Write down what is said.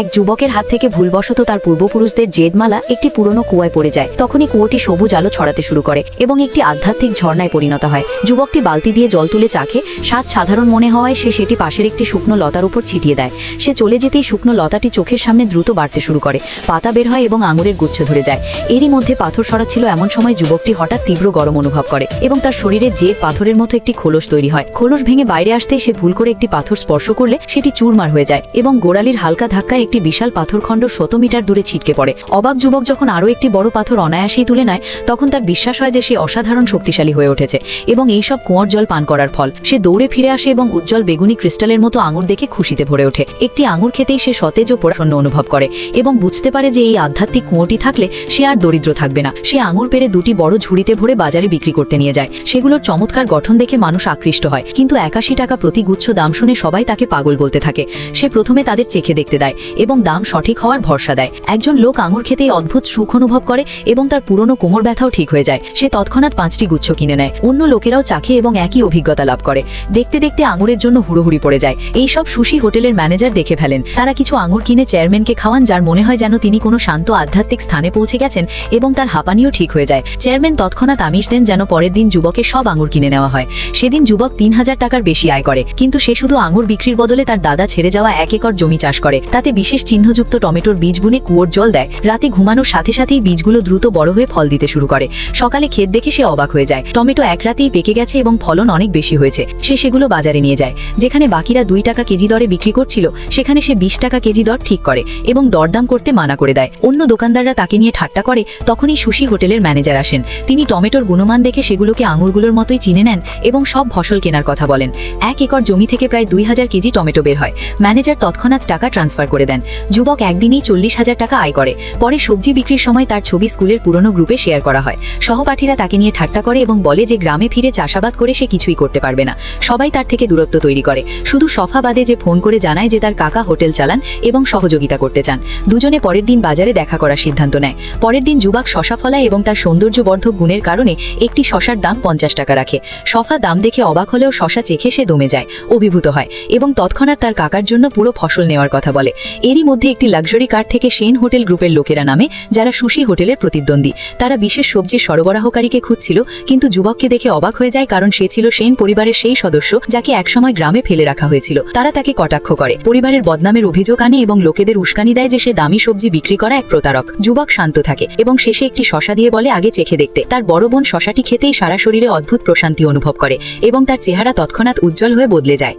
এক যুবকের হাত থেকে ভুলবশত তার পূর্বপুরুষদের জেডমালা একটি পুরনো কুয়ায় পড়ে যায়। তখনই কুয়োটি সবুজ আলো ছড়াতে শুরু করে এবং একটি আধ্যাত্মিক ঝর্ণায় পরিণত হয়। যুবকটি বালতি দিয়ে জল তুলে চাখে স্বাদ সাধারণ মনে হওয়ায় সে সেটি পাশের একটি শুকনো লতার উপর ছিটিয়ে দেয়। সে চলে যেতেই শুকনো লতাটি চোখের সামনে দ্রুত বাড়তে শুরু করে। পাতা বের হয় এবং আঙুরের গুচ্ছ ধরে যায়। এরই মধ্যে পাথর সরাচ্ছিল এমন সময় যুবকটি হঠাৎ তীব্র গরম অনুভব করে এবং তার শরীরে যে পাথরের মতো একটি খোলস তৈরি হয়। খোলস ভেঙে বাইরে আসতেই সে ভুল করে একটি পাথর স্পর্শ করলে সেটি চুরমার হয়ে যায় এবং গোড়ালির হালকা ধাক্কায় একটি বিশাল পাথরখণ্ড শত মিটার দূরে ছিটকে পড়ে। অবাক যুবক যখন আরও একটি বড় পাথর অনায়াসেই তুলে নেয়, তখন তার বিশ্বাস হয় যে সে অসাধারণ শক্তিশালী হয়ে উঠেছে এবং এইসব কুঁয়ার জল পান করার ফল। সে দৌড়ে ফিরে আসে এবং উজ্জ্বল বেগুনি ক্রিস্টালের মতো আঙুর দেখে খুশিতে ভরে ওঠে। একটি আঙুর খেতেই সে সতেজ ও প্রসন্ন অনুভব করে এবং বুঝতে পারে যে এই আধ্যাত্মিক কুঁয়োটি থাকলে সে আর দরিদ্র থাকবে না। সে আঙুর পেরে দুটি বড় ঝুড়িতে ভরে বাজারে বিক্রি করতে নিয়ে যায়। সেগুলোর চমৎকার গঠন দেখে মানুষ আকৃষ্ট হয়। কিন্তু একাশি টাকা প্রতি গুচ্ছ দাম শুনে সবাই তাকে পাগল বলতে থাকে। সে প্রথমে তাদের চেখে দেখতে দেয় এবং দাম সঠিক হওয়ার ভরসা দেয়। একজন লোক আঙুর খেতে অদ্ভুত সুখ অনুভব করে এবং তার পুরনো কোমর ব্যথাও ঠিক হয়ে যায়। সে তৎক্ষণাৎ পাঁচটি গুচ্ছ কিনে নেয়। অন্য লোকেরাও চাখে এবং একই অভিজ্ঞতা লাভ করে। দেখতে দেখতে আঙুরের জন্য হুড়োহুড়ি পড়ে যায়। এই সব সুশি হোটেলের ম্যানেজার দেখে ফেলেন। তারা কিছু আঙুর কিনে চেয়ারম্যানকে খাওয়ান, যার মনে হয় যেন তিনি কোনো শান্ত আধ্যাত্মিক স্থানে পৌঁছে গেছেন এবং তার হাঁপানিও ঠিক হয়ে যায়। চেয়ারম্যান তৎক্ষণাৎ আমিষ দেন যেন পরের দিন যুবকের সব আঙুর কিনে নেওয়া হয়। সেদিন যুবক তিন হাজার টাকার বেশি আয় করে। কিন্তু সে শুধু আঙুর বিক্রির বদলে তার দাদা ছেড়ে যাওয়া এক একর জমি চাষ করে। তাতে বিশেষ চিহ্নযুক্ত টমেটোর বীজ বুনে কুয়োর জল দেয়। রাতে ঘুমানোর সাথে সাথেই বীজগুলো দ্রুত বড় হয়ে ফল দিতে শুরু করে। সকালে ক্ষেত দেখে সে অবাক হয়ে যায়। টমেটো এক রাতেই পেকে গেছে এবং ফলন অনেক বেশি হয়েছে। সে সেগুলো বাজারে নিয়ে যায়। যেখানে বাকিরা দুই টাকা কেজি দরে বিক্রি করছিল, সেখানে সে বিশ টাকা কেজি দর ঠিক করে এবং দরদাম করতে মানা করে দেয়। অন্য দোকানদাররা তাকে নিয়ে ঠাট্টা করে। তখনই সুশি হোটেলের ম্যানেজার আসেন। তিনি টমেটোর গুণমান দেখে সেগুলোকে আঙুরগুলোর মতোই চিনে নেন এবং সব ফসল কেনার কথা বলেন। এক একর জমি থেকে প্রায় দুই হাজার কেজি টমেটো বের হয়। ম্যানেজার তৎক্ষণাৎ টাকা ট্রান্সফার করে দেন। যুবক একদিনেই চল্লিশ হাজার টাকা আয় করে। পরে সবজি বিক্রির সময় তার ছবি স্কুলের পুরনো গ্রুপে শেয়ার করা হয়। সহপাঠীরা তাকে নিয়ে ঠাট্টা করে এবং বলে যে গ্রামে ফিরে চাষাবাদ করে সে কিছুই করতে পারবে না। সবাই তার থেকে দূরত্ব তৈরি করে। শুধু সফাবাদে যে ফোন করে জানায় যে তার কাকা হোটেল চালান এবং সহযোগিতা করতে চান। দুজনে পরের দিন বাজারে দেখা করার সিদ্ধান্ত নেয়। পরের দিন যুবক শশা ফলায় এবং তার সৌন্দর্যবর্ধক গুণের কারণে একটি শশার দাম পঞ্চাশ টাকা রাখে। সফা দাম দেখে অবাক হলেও শশা চেখে সে দমে যায়, অভিভূত হয় এবং তৎক্ষণাৎ তার কাকার জন্য পুরো ফসল নেওয়ার কথা বলে। এরই মধ্যে একটি লাক্সারি কার থেকে সেন হোটেল গ্রুপের লোকেরা নামে, যারা সুশি হোটেলের প্রতিদ্বন্দ্বী। তারা বিশেষ সবজির সরবরাহকারীকে খুঁজছিল, কিন্তু যুবককে দেখে অবাক হয়ে যায় কারণ সে ছিল সেন পরিবারের সেই সদস্য, যাকে একসময় গ্রামে ফেলে রাখা হয়েছিল। তারা তাকে কটাক্ষ করে। পরিবারের বদনামের অভিযোগ আনে এবং লোকেদের উস্কানি দেয় যে সে দামি সবজি বিক্রি করা এক প্রতারক। যুবক শান্ত থাকে এবং শেষে একটি শশা দিয়ে বলে, আগে চেখে দেখতে। তার বড় বোন শশাটি খেতেই সারা শরীরে অদ্ভুত প্রশান্তি অনুভব করে এবং তার চেহারা তৎক্ষণাৎ উজ্জ্বল হয়ে বদলে যায়।